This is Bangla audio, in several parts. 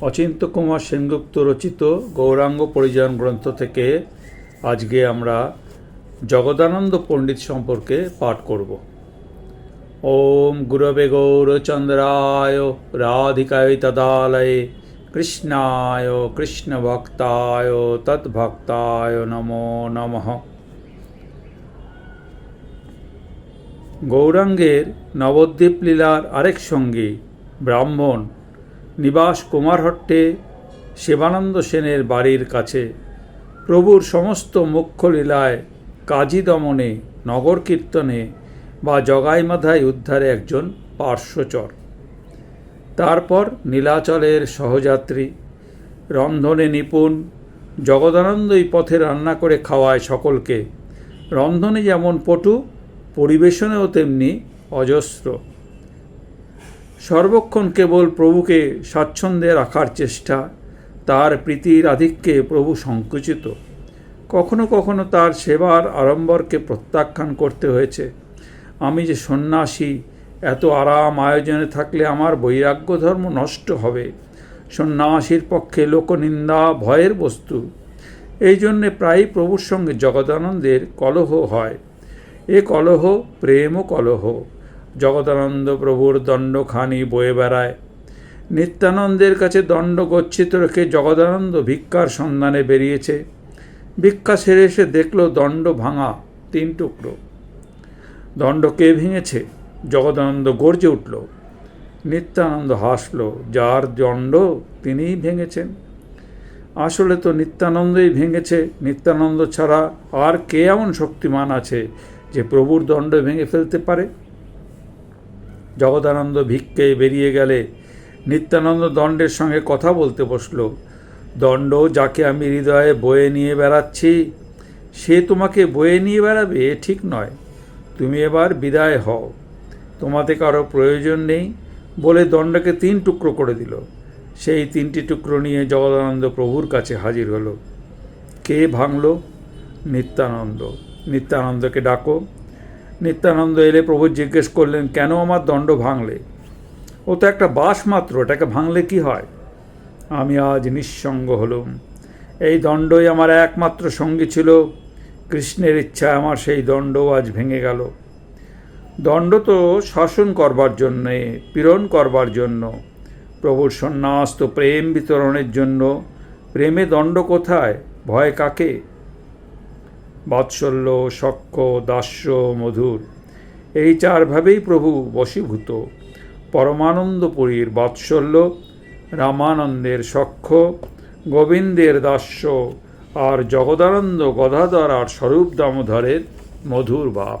অচিন্ত কুমার সেনগুপ্ত রচিত গৌরাঙ্গ পরিজন গ্রন্থ থেকে আজকে আমরা জগদানন্দ পণ্ডিত সম্পর্কে পাঠ করব। ওম গুরবে গৌরচন্দ্রায় রাধিকায় তদালয়ে কৃষ্ণায় কৃষ্ণ ভক্তায় তদ্ভক্তায় নমো নমঃ। গৌরাঙ্গের নবদ্বীপ লীলার আরেক সঙ্গী ব্রাহ্মণ নিবাস কুমারহট্টে শিবানন্দ সেনের বাড়ির কাছে। প্রভুর সমস্ত মুখ্যলীলায় কাজী দমনে, নগর কীর্তনে বা জগাইমাধায় উদ্ধারে একজন পার্শ্বচর। তারপর নীলাচলের সহযাত্রী, রন্ধনে নিপুণ, জগদানন্দই পথে রান্না করে খাওয়ায় সকলকে। রন্ধনে যেমন পটু, পরিবেশনেও তেমনি অজস্র। সর্বক্ষণ কেবল প্রভুকে স্বাচ্ছন্দ্যে রাখার চেষ্টা, তার প্রীতির আধিক্যে প্রভু সংকুচিত। কখনো কখনো তার সেবার আড়ম্বরকে প্রত্যাখ্যান করতে হয়েছে। আমি যে সন্ন্যাসী, এত আরাম আয়োজনে থাকলে আমার বৈরাগ্য ধর্ম নষ্ট হবে। সন্ন্যাসীর পক্ষে লোকনিন্দা ভয়ের বস্তু। এই জন্যে প্রায়ই প্রভুর সঙ্গে জগদানন্দের কলহ হয়। এ কলহ প্রেম কলহ। জগদানন্দ প্রভুর দণ্ডখানি বয়ে বেড়ায়। নিত্যানন্দের কাছে দণ্ড গচ্ছিত রেখে জগদানন্দ ভিক্ষার সন্ধানে বেরিয়েছে। ভিক্ষা সেরে এসে দেখল দণ্ড ভাঙা তিন টুকরো। দণ্ড কে ভেঙেছে? জগদানন্দ গর্জে উঠল। নিত্যানন্দ হাসল, যার দণ্ড তিনিই ভেঙেছেন। আসলে তো নিত্যানন্দই ভেঙেছে। নিত্যানন্দ ছাড়া আর কে এমন শক্তিমান আছে যে প্রভুর দণ্ড ভেঙে ফেলতে পারে? জগদানন্দ ভিক্ষে বেরিয়ে গেলে নিত্যানন্দ দণ্ডের সঙ্গে কথা বলতে বসল। দণ্ড যাকে আমি হৃদয়ে বয়ে নিয়ে বেড়াচ্ছি, সে তোমাকে বয়ে নিয়ে বেড়াবে এ ঠিক নয়। তুমি এবার বিদায় হও। তোমাতে কারও প্রয়োজন নেই বলে দণ্ডকে তিন টুকরো করে দিল। সেই তিনটি টুকরো নিয়ে জগদানন্দ প্রভুর কাছে হাজির হলো। কে ভাঙল? নিত্যানন্দ। নিত্যানন্দকে ডাকো। নিত্যানন্দ এলে প্রভু জিজ্ঞেস করলেন, কেন আমার দণ্ড ভাঙলে? ও তো একটা বাস মাত্র, এটাকে ভাঙলে কি হয়? আমি আজ নিঃসঙ্গ হলুম। এই দণ্ডই আমার একমাত্র সঙ্গী ছিল। কৃষ্ণের ইচ্ছা আমার সেই দণ্ড আজ ভেঙে গেল। দণ্ড তো শাসন করবার জন্যে, পীড়ন করবার জন্য, প্রভুর সন্ন্যাস তো প্রেম বিতরণের জন্য। প্রেমে দণ্ড কোথায়? ভয় কাকে? বাৎসল্য সক্ষ দাস্য, মধুর। এই চারভাবেই প্রভু বশীভূত। পরমানন্দপুরীর বাৎসল্য, রামানন্দের সক্ষ, গোবিন্দের দাস্য আর জগদানন্দ গদাধর আর স্বরূপ দামোদরের মধুর ভাব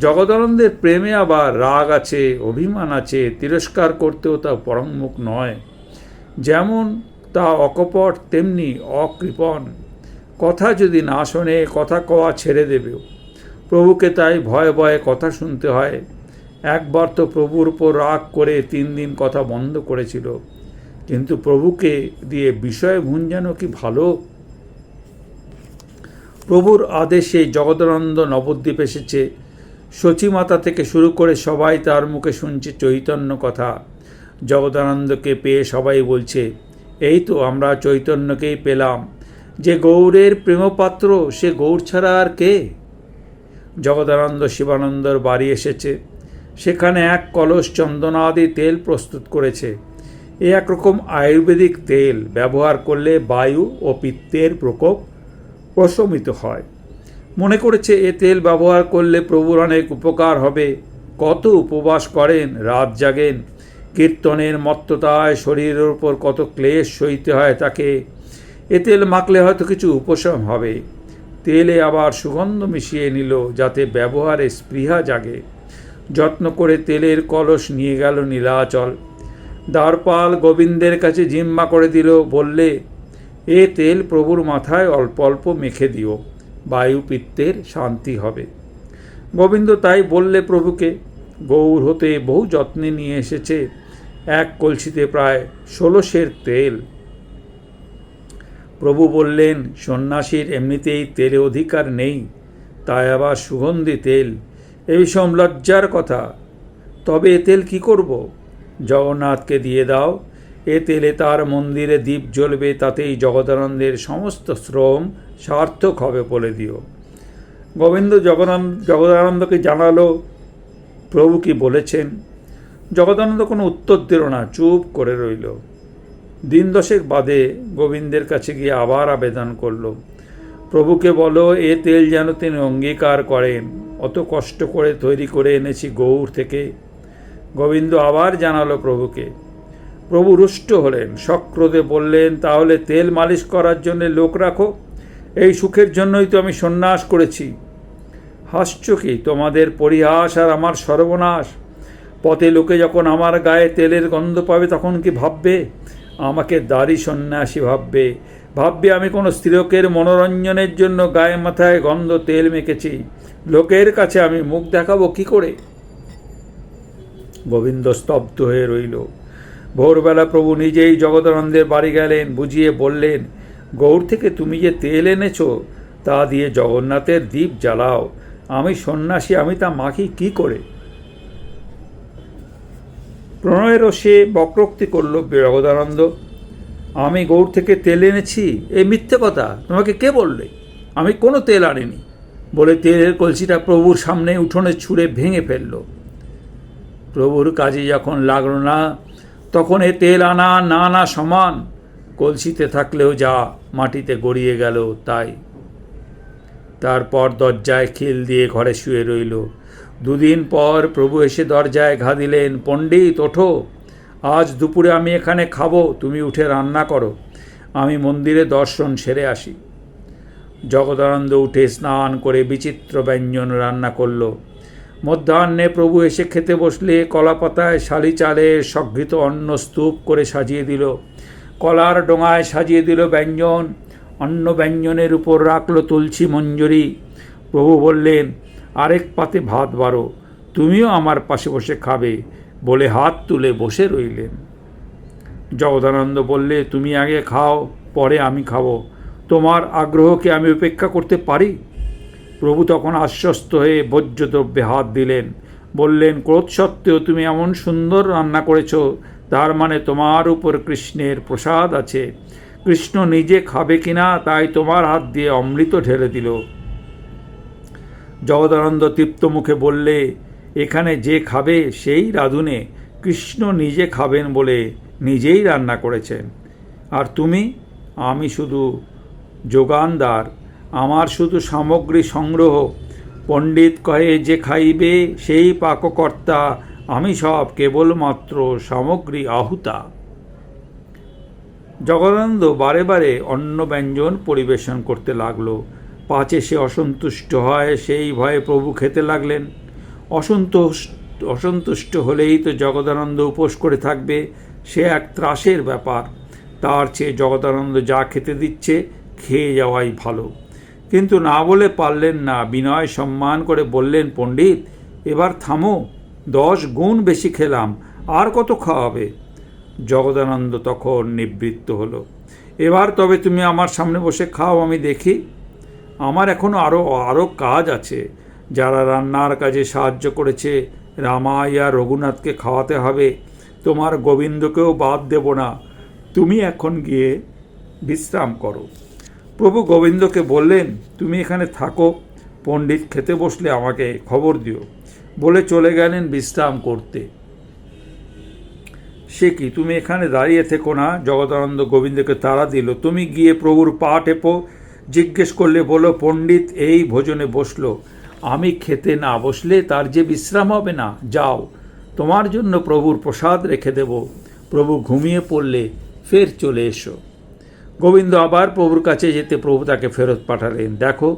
জগদানন্দের প্রেমে আবার রাগ আছে, অভিমান আছে, তিরস্কার করতেও তা পরমুখ নয়। যেমন তা অকপট, তেমনি অকৃপণ। কথা যদি না শোনে, কথা কওয়া ছেড়ে দেবেও। প্রভুকে তাই ভয়ে ভয়ে কথা শুনতে হয়। একবার তো প্রভুর উপর রাগ করে তিন দিন কথা বন্ধ করেছিল। কিন্তু প্রভুকে দিয়ে বিষয় ভুঞ্জানো কি ভালো? প্রভুর আদেশে জগদানন্দ নবদ্বীপ এসেছে। সচিমাতা থেকে শুরু করে সবাই তার মুখে শুনছে চৈতন্য কথা। জগদানন্দকে পেয়ে সবাই বলছে, এই তো আমরা চৈতন্যকেই পেলাম। যে গৌরের প্রেমপাত্র, সে গৌর ছাড়া আর কে? জগদানন্দ শিবানন্দর বাড়ি এসেছে। সেখানে এক কলস চন্দনাদি তেল প্রস্তুত করেছে। এ একরকম আয়ুর্বেদিক তেল ব্যবহার করলে বায়ু ও পিত্তের প্রকোপ প্রশমিত হয়। মনে করেছে, এ তেল ব্যবহার করলে প্রভুর অনেক উপকার হবে। কত উপবাস করেন, রাত জাগেন। কীর্তনের মত্ততায় শরীরের ওপর কত ক্লেশ সইতে হয় তাকে। এ তেল মাখলে হয়তো কিছু উপশম হবে। তেলে আবার সুগন্ধ মিশিয়ে নিল যাতে ব্যবহারে স্পৃহা জাগে। যত্ন করে তেলের কলস নিয়ে গেল নীলাচল। দ্বারপাল গোবিন্দের কাছে জিম্মা করে দিল, বললে, এ তেল প্রভুর মাথায় অল্প অল্প মেখে দিও বায়ুপিত্তের শান্তি হবে। গোবিন্দ তাই বললে প্রভুকে, গৌর হতে বহু যত্নে নিয়ে এসেছে, এক কলসিতে প্রায় ষোলোশের তেল। প্রভু বললেন, সন্ন্যাসীর এমনিতেই তেলে অধিকার নেই, তাই আবার সুগন্ধি তেল। এ বিষম লজ্জার কথা। তবে এ তেল কি করব? জগন্নাথকে দিয়ে দাও, এ তেলে তার মন্দিরে দ্বীপ জ্বলবে, তাতেই জগদানন্দের সমস্ত শ্রম সার্থক হবে বলে দিও। গোবিন্দ জগদানন্দ জগদানন্দকে জানালো, প্রভু কি বলেছেন? জগদানন্দ কোনো উত্তর দিল না, চুপ করে রইল। দিন দশেক বাদে গোবিন্দের কাছে গিয়ে আবার আবেদন করল। প্রভুকে বলো, এ তেল যেন তিনি অঙ্গীকার করেন। অত কষ্ট করে তৈরি করে এনেছি গৌর থেকে। গোবিন্দ আবার জানালো প্রভুকে। প্রভু রুষ্ট হলেন, সক্রোধে বললেন, তাহলে তেল মালিশ করার জন্য লোক রাখো। এই সুখের জন্যই তো আমি সন্ন্যাস করেছি। হাস্য কি? তোমাদের পরিহাস আর আমার সর্বনাশ। পথে লোকে যখন আমার গায়ে তেলের গন্ধ পাবে, তখন কি ভাববে? আমাকে দাড়ি সন্ন্যাসী ভাববে। ভাববে আমি কোনো স্ত্রীলোকের মনোরঞ্জনের জন্য গায়ে মাথায় গন্ধ তেল মেখেছি। লোকের কাছে আমি মুখ দেখাবো কি করে? গোবিন্দ স্তব্ধ হয়ে রইল। ভোরবেলা প্রভু নিজেই জগদানন্দের বাড়ি গেলেন, বুঝিয়ে বললেন, গৌর থেকে তুমি যে তেল এনেছ, তা দিয়ে জগন্নাথের দ্বীপ জ্বালাও। আমি সন্ন্যাসী, আমি তা মাখি কি করে? প্রণয়েরও সে বক্রোক্তি করল জগদানন্দ আমি গৌর থেকে তেল এনেছি এই মিথ্যে কথা, তোমাকে কে বললে? আমি কোনো তেল আনিনি, বলে তেলের কলসিটা প্রভুর সামনে উঠোনে ছুঁড়ে ভেঙে ফেলল। প্রভুর কাজে যখন লাগল না, তখন এ তেল আনা না আনা সমান, কলসিতে থাকলেও যা মাটিতে গড়িয়ে গেল তাই। তারপর দরজায় খিল দিয়ে ঘরে শুয়ে রইল। দুদিন পর প্রভু এসে দরজায় ঘা দিলেন, পণ্ডিত, ওঠো। আজ দুপুরে আমি এখানে খাব, তুমি উঠে রান্না করো। আমি মন্দিরে দর্শন সেরে আসি। জগদানন্দ উঠে স্নান করে বিচিত্র ব্যঞ্জন রান্না করল। মধ্যাহ্নে প্রভু এসে খেতে বসলে কলাপাতায় শালি চালে সঘৃত অন্ন স্তূপ করে সাজিয়ে দিল। কলার ডোঙায় সাজিয়ে দিল ব্যঞ্জন। অন্ন ব্যঞ্জনের উপর রাখল তুলসী মঞ্জরি। প্রভু বললেন আরেক পাতে ভাত বাড়ো, তুমিও আমার পাশে বসে খাবে বলে হাত তুলে বসে রইলেন। জগদানন্দ বললে, তুমি আগে খাও, পরে আমি খাব। তোমার আগ্রহকে আমি উপেক্ষা করতে পারি? প্রভু তখন আশ্বস্ত হয়ে ভোজ্যদ্রব্যে হাত দিলেন। বললেন, ক্রোধ সত্ত্বেও তুমি এমন সুন্দর রান্না করেছ, তার মানে তোমার উপর কৃষ্ণের প্রসাদ আছে। কৃষ্ণ নিজে খাবে কিনা, তাই তোমার হাত দিয়ে অমৃত ঢেলে দিল। জগদানন্দ তৃপ্ত মুখে বললে, এখানে যে খাবে সেই রাধুনে কৃষ্ণ নিজে খাবেন বলে নিজেই রান্না করেছেন। আর তুমি? আমি শুধু যোগানদার, আমার শুধু সামগ্রী সংগ্রহ। পণ্ডিত কহে, যে খাইবে সেই পাককর্তা, আমি সব কেবলমাত্র সামগ্রী আহুতা। জগদানন্দ বারে বারে অন্ন ব্যঞ্জন পরিবেশন করতে লাগল। পাচে সে অসন্তুষ্ট হয়, সেই ভয়ে প্রভু খেতে লাগলেন। অসন্তুষ্ট অসন্তুষ্ট হলেই তো জগদানন্দ উপোস করে থাকবে, সে এক ত্রাসের ব্যাপার। তার চেয়ে জগদানন্দ যা খেতে দিচ্ছে, খেয়ে যাওয়াই ভালো। কিন্তু না বলে পারলেন না, বিনয় সম্মান করে বললেন, পণ্ডিত, এবার থামো, দশ গুণ বেশি খেলাম, আর কত খাওয়াবে? জগদানন্দ তখন নিবৃত্ত হলো। এবার তবে তুমি আমার সামনে বসে খাও, আমি দেখি। আমার এখনও আরও আরও কাজ আছে। যারা রান্নার কাজে সাহায্য করেছে, রামাইয়া রঘুনাথকে খাওয়াতে হবে, তোমার গোবিন্দকেও বাদ দেব না। তুমি এখন গিয়ে বিশ্রাম করো। প্রভু গোবিন্দকে বললেন, তুমি এখানে থাকো, পণ্ডিত খেতে বসলে আমাকে খবর দিও। বলে চলে গেলেন বিশ্রাম করতে। সে কি, তুমি এখানে দাঁড়িয়ে থেকো না? জগদানন্দ গোবিন্দকে তাড়া দিল। তুমি গিয়ে প্রভুর পা টেপো জিজ্ঞেস করলে, বলো, পণ্ডিত, এই ভোজনে বসল। আমি খেতে না বসলে তার যে বিশ্রাম হবে না, যাও। তোমার জন্য প্রভুর প্রসাদ রেখে দেব। প্রভু ঘুমিয়ে পড়লে, ফের চলে এসো। গোবিন্দ আবার প্রভুর কাছে যেতে প্রভু তাকে ফেরত পাঠালেন। দেখো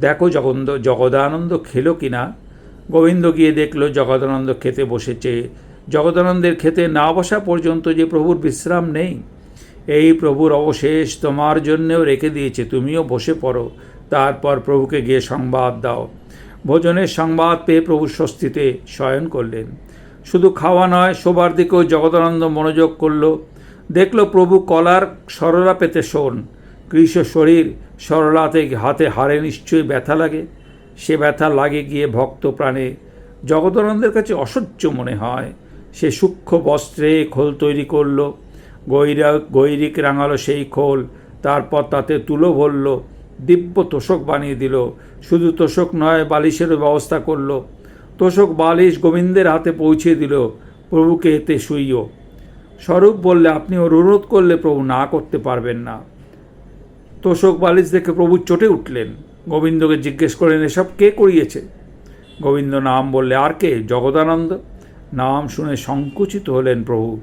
দেখো জগন্দ, জগদানন্দ খেলো কি না? গোবিন্দ গিয়ে দেখল, জগদানন্দ খেতে বসেছে। জগদানন্দের খেতে না বসা পর্যন্ত যে প্রভুর বিশ্রাম নেই। এই প্রভুর অবশেষ তোমার জন্যেও রেখে দিয়েছে, তুমিও বসে পড়ো। তারপর প্রভুকে গিয়ে সংবাদ দাও। ভোজনের সংবাদ পেয়ে প্রভু স্বস্তিতে শয়ন করলেন। শুধু খাওয়া নয়, শোবার দিকেও জগদানন্দ মনোযোগ করল। দেখল প্রভু কলার সরলা পেতে শোন। কৃষ শরীর সরলাতে হাতে হারে নিশ্চয়ই ব্যথা লাগে। সে ব্যথা লাগে গিয়ে ভক্ত প্রাণে। জগদানন্দের কাছে অসহ্য মনে হয়। সে সূক্ষ্ম বস্ত্রে খোল তৈরি করল। গৈরা গৈরিক রাঙালো সেই খোল। তারপর তাতে তুলো ভরল, দিব্য তোষক বানিয়ে দিল। শুধু তোষক নয়, বালিশেরও ব্যবস্থা করল। তোষক বালিশ গোবিন্দের হাতে পৌঁছে দিল, প্রভুকে এতে শুইও। স্বরূপ বললে আপনি অনুরোধ করলে প্রভু না করতে পারবেন না। তোষক বালিশ দেখে প্রভু চটে উঠলেন। গোবিন্দকে জিজ্ঞেস করলেন, এসব কে করিয়েছে? গোবিন্দ নাম বললে, আর কে? জগদানন্দ? নাম শুনে সংকুচিত হলেন প্রভু।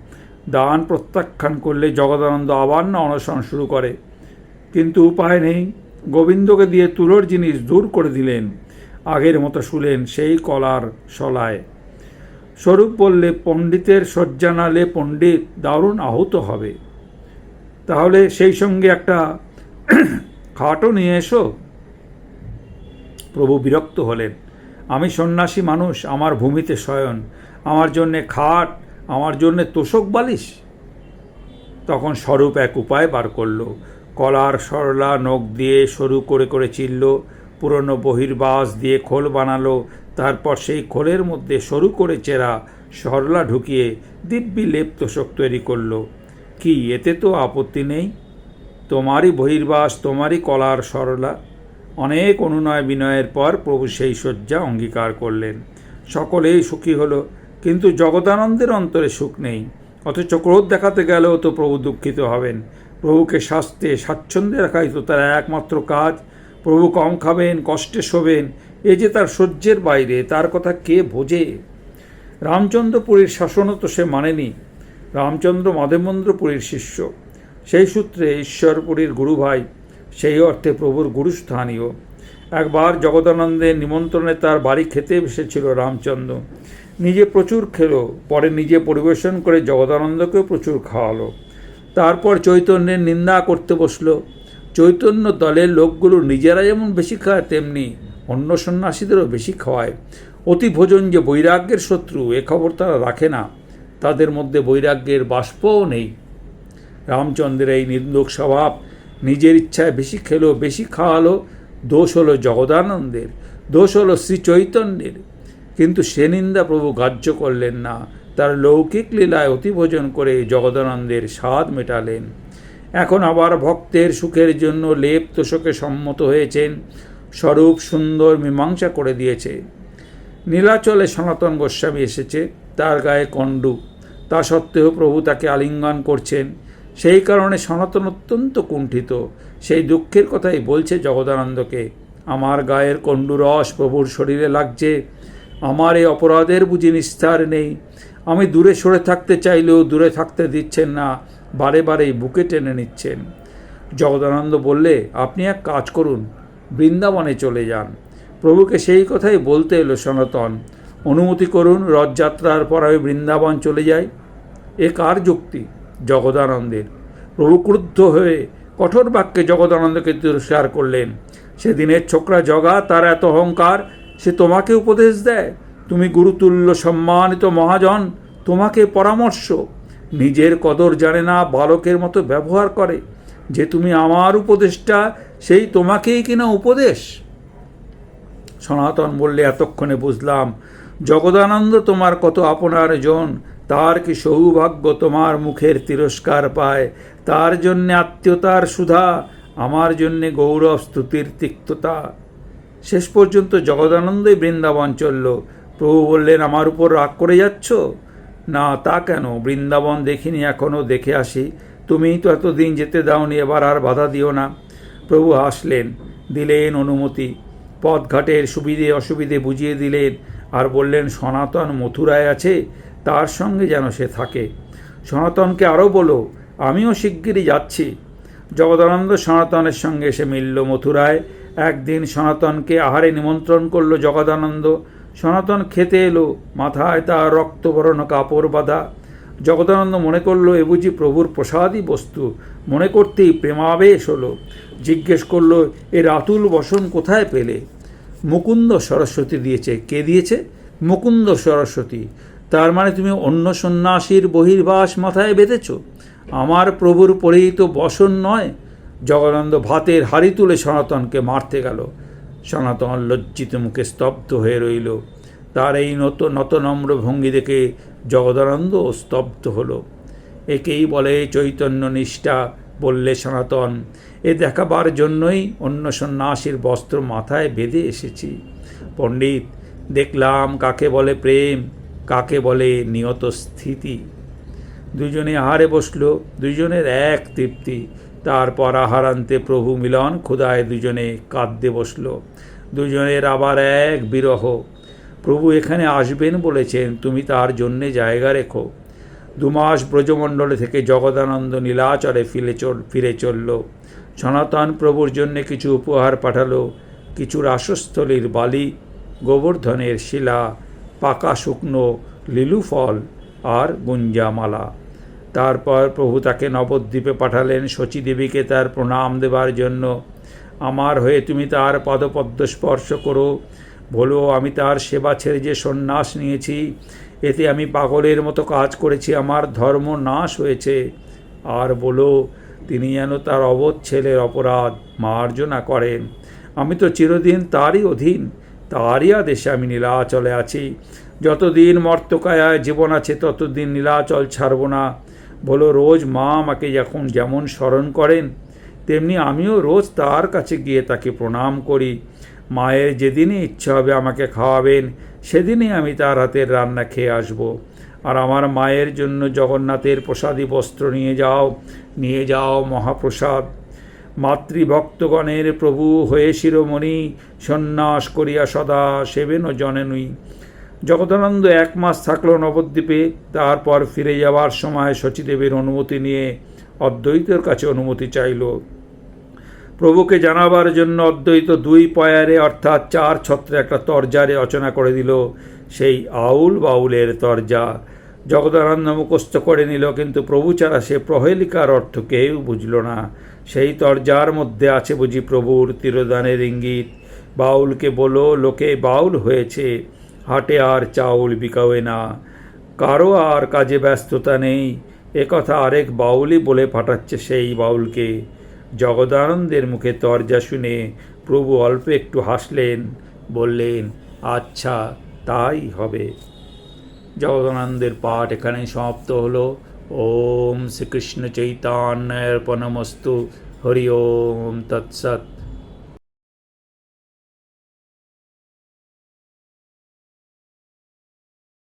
দান প্রত্যাখ্যান করলে জগদানন্দ আবার না অনশন শুরু করে। কিন্তু উপায় নেই। গোবিন্দকে দিয়ে তুলোর জিনিস দূর করে দিলেন। আগের মতো শুলেন সেই কলার শলায়। স্বরূপ বললে, পণ্ডিতের শয্যা নালে পণ্ডিত দারুণ আহত হবে। তাহলে সেই সঙ্গে একটা খাটও নিয়ে এসো। প্রভু বিরক্ত হলেন। আমি সন্ন্যাসী মানুষ, আমার ভূমিতে শয়ন। আমার জন্যে খাট আমার জন্যে তোষক বালিশ? তখন স্বরূপ এক উপায় বার করল। কলার সরলা নখ দিয়ে সরু করে করে চিনল পুরনো বহির্বাস দিয়ে খোল বানালো, তারপর সেই খোলের মধ্যে সরু করে চেরা সরলা ঢুকিয়ে দিব্যি লেপ তোষক তৈরি করল। কি, এতে তো আপত্তি নেই? তোমারই বহির্বাস, তোমারই কলার সরলা। অনেক অনুনয় বিনয়ের পর প্রভু সেই শয্যা অঙ্গীকার করলেন। সকলেই সুখী হলো। কিন্তু জগদানন্দের অন্তরে সুখ নেই। অথচ ক্রোধ দেখাতে গেলেও তো প্রভু দুঃখিত হবেন। প্রভুকে স্বাস্থ্যে স্বাচ্ছন্দ্যে রাখাই তো তার একমাত্র কাজ। প্রভু কম খাবেন, কষ্টে শোবেন, এ যে তার সহ্যের বাইরে, তার কথা কে বোঝে? রামচন্দ্রপুরীর শাসনও তো সে মানেনি। রামচন্দ্র মাধবেন্দ্রপুরীর শিষ্য। সেই সূত্রে ঈশ্বরপুরীর গুরুভাই সেই অর্থে প্রভুর গুরুস্থানীয়। একবার জগদানন্দের নিমন্ত্রণে তার বাড়ি খেতে এসেছিল রামচন্দ্র। নিজে প্রচুর খেলো, পরে নিজে পরিবেশন করে জগদানন্দকেও প্রচুর খাওয়ালো। তারপর চৈতন্যের নিন্দা করতে বসল। চৈতন্য দলের লোকগুলো নিজেরা যেমন বেশি খায়, তেমনি অন্য সন্ন্যাসীদেরও বেশি খাওয়ায়। অতি ভোজন যে বৈরাগ্যের শত্রু, এ খবর তারা রাখে না। তাদের মধ্যে বৈরাগ্যের বাষ্পও নেই। রামচন্দ্রের এই নিন্দুক স্বভাব, নিজের ইচ্ছায় বেশি খেলো, বেশি খাওয়ালো, দোষ হলো জগদানন্দের। দোষ হলো শ্রী চৈতন্যের। কিন্তু সে নিন্দা প্রভু গ্রাহ্য করলেন না। তার লৌকিক লীলায় অতিভোজন করে জগদানন্দের স্বাদ মেটালেন। এখন আবার ভক্তের সুখের জন্য লেপ তোষকে সম্মত হয়েছেন, স্বরূপ সুন্দর মীমাংসা করে দিয়েছে। নীলাচলে সনাতন গোস্বামী এসেছে, তার গায়ে কণ্ডু। তা সত্ত্বেও প্রভু তাকে আলিঙ্গন করছেন। সেই কারণে সনাতন অত্যন্ত কুণ্ঠিত। সেই দুঃখের কথাই বলছে জগদানন্দকে, আমার গায়ের কণ্ডু রস প্রভুর শরীরে লাগছে আমার এই অপরাধের বুঝি নিস্তার নেই। আমি দূরে সরে থাকতে চাইলেও দূরে থাকতে দিচ্ছেন না, বারে বারেই বুকে টেনে নিচ্ছেন। জগদানন্দ বললে, আপনি এক কাজ করুন, বৃন্দাবনে চলে যান। প্রভুকে সেই কথাই বলতে এলো সনাতন। অনুমতি করুন, রথযাত্রার পর আমি বৃন্দাবন চলে যাই। এ কার যুক্তি? জগদানন্দের। প্রভু ক্রুদ্ধ হয়ে কঠোর বাক্যে জগদানন্দকে তিরস্কার করলেন। সেদিনের ছোকরা জগা, তার এত অহংকার সে তোমাকে উপদেশ দেয়। তুমি গুরুতুল্য সম্মানিত মহাজন, তোমাকে পরামর্শ। নিজের কদর জানে না, বালকের মতো ব্যবহার করে। যে তুমি আমার উপদেশটা, সেই তোমাকেই কিনা উপদেশ। সনাতন বললে, এতক্ষণে বুঝলাম। জগদানন্দ তোমার কত আপনার জন। তার কি সৌভাগ্য তোমার মুখের তিরস্কার পায়। তার জন্যে আত্মীয়তার সুধা, আমার জন্যে গৌরব, স্তুতির তিক্ততা। শেষ পর্যন্ত জগদানন্দই বৃন্দাবন চলল। প্রভু বললেন, আমার উপর রাগ করে যাচ্ছ? না, তা কেন? বৃন্দাবন দেখিনি এখনও দেখে আসি। তুমিই তো এতদিন যেতে দাওনি, এবার আর বাধা দিও না। প্রভু হাসলেন, দিলেন অনুমতি। পথঘাটের সুবিধে অসুবিধে বুঝিয়ে দিলেন আর বললেন, সনাতন মথুরায় আছে, তার সঙ্গে যেন সে থাকে। সনাতনকে আরও বলো, আমিও শিগগিরই যাচ্ছি। জগদানন্দ সনাতনের সঙ্গে এসে মিলল মথুরায়। একদিন সনাতনকে আহারে নিমন্ত্রণ করল জগদানন্দ। সনাতন খেতে এলো, মাথায় তার রক্তবরণ কাপড় বাঁধা। জগদানন্দ মনে করল, এ বুঝি প্রভুর প্রসাদই বস্তু। মনে করতেই প্রেমাবেশ হলো। জিজ্ঞেস করল, এ রাতুল বসন কোথায় পেলে? মুকুন্দ সরস্বতী দিয়েছে। কে দিয়েছে? মুকুন্দ সরস্বতী। তার মানে তুমি অন্য সন্ন্যাসীর বহির্বাস মাথায় বেঁধেছ? আমার প্রভুর পরিহিত বসন নয়। জগদানন্দ ভাতের হাড়ি তুলে সনাতনকে মারতে গেল। সনাতন লজ্জিত মুখে স্তব্ধ হয়ে রইল। তার এই নত, নতনম্র ভঙ্গি দেখে জগদানন্দ স্তব্ধ হলো। একেই বলে চৈতন্য নিষ্ঠা বললে সনাতন, এ দেখাবার জন্যই অন্য সন্ন্যাসীর বস্ত্র মাথায় বেঁধে এসেছি। পণ্ডিত, দেখলাম কাকে বলে প্রেম, কাকে বলে নিয়ত স্থিতি। দুজনে আহারে বসল, দুজনের এক তৃপ্তি। তারপর আহারান্তে প্রভু মিলন ক্ষুদায় দুজনে কাঁদতে বসল। দুজনের আবার এক বিরহ। প্রভু এখানে আসবেন বলেছেন, তুমি তার জন্যে জায়গা রেখো। দুমাস ব্রজমণ্ডলে থেকে জগদানন্দ নীলাচরে ফিরে চল, ফিরে চলল। সনাতন প্রভুর জন্যে কিছু উপহার পাঠালো, কিছু রাসস্থলীর বালি, গোবর্ধনের শিলা, পাকা শুকনো লিলু ফল আর গুঞ্জামালা। তারপর প্রভু তাকে নবদ্বীপে পাঠালেন শচীদেবীকে তার প্রণাম দেবার জন্য। আমার হয়ে তুমি তার পদপদ্ম স্পর্শ করো। বলো, আমি তার সেবা ছেড়ে যে সন্ন্যাস নিয়েছি, এতে আমি পাগলের মতো কাজ করেছি, আমার ধর্ম নাশ হয়েছে। আর বলো, তিনি যেন তার অবোধ ছেলের অপরাধ মার্জনা করেন। আমি তো চিরদিন তারই অধীন, তারই আদেশে আমি নীলাচলে আছি। যতদিন মর্তকায়ায় জীবন আছে, ততদিন নীলাচল ছাড়ব না। বলো, রোজ মা আমাকে যখন যেমন স্মরণ করেন, তেমনি আমিও রোজ তার কাছে গিয়ে তাকে প্রণাম করি। মায়ের যেদিনই ইচ্ছা হবে আমাকে খাওয়াবেন সেদিনই আমি তার হাতের রান্না খেয়ে আসব। আর আমার মায়ের জন্য জগন্নাথের প্রসাদী বস্ত্র নিয়ে যাও নিয়ে যাও মহাপ্রসাদ। মাতৃভক্তগণের প্রভু হয়ে শিরোমণি সন্ন্যাস করিয়া সদা সেবেন ও জনেনুই জগদানন্দ এক মাস থাকল নবদ্বীপে, তারপর ফিরে যাওয়ার সময় শচীদেবের অনুমতি নিয়ে অদ্বৈতের কাছে অনুমতি চাইল। প্রভুকে জানাবার জন্য অদ্বৈত দুই পয়ারে, অর্থাৎ চার ছত্রে একটা তরজারে রচনা করে দিল। সেই আউল বাউলের তরজা। জগদানন্দ মুখস্থ করে নিল, কিন্তু প্রভু ছাড়া সে প্রহেলিকার অর্থ কেউ বুঝল না। সেই তরজার মধ্যে আছে বুঝি প্রভুর তিরোদানের ইঙ্গিত। বাউলকে বলো, লোকে বাউল হয়েছে। হাটে আর চাউল বিকাবে না। কারও আর কাজে ব্যস্ততা নেই। একথা আরেক বাউলই বলে পাঠাচ্ছে সেই বাউলকে। জগদানন্দের মুখে তরজা শুনে প্রভু অল্প একটু হাসলেন, বললেন আচ্ছা তাই হবে। জগদানন্দের পাঠ এখানে সমাপ্ত হলো। ওম শ্রীকৃষ্ণ চৈতন্যর্পণমস্তু হরি ওম তৎসৎ।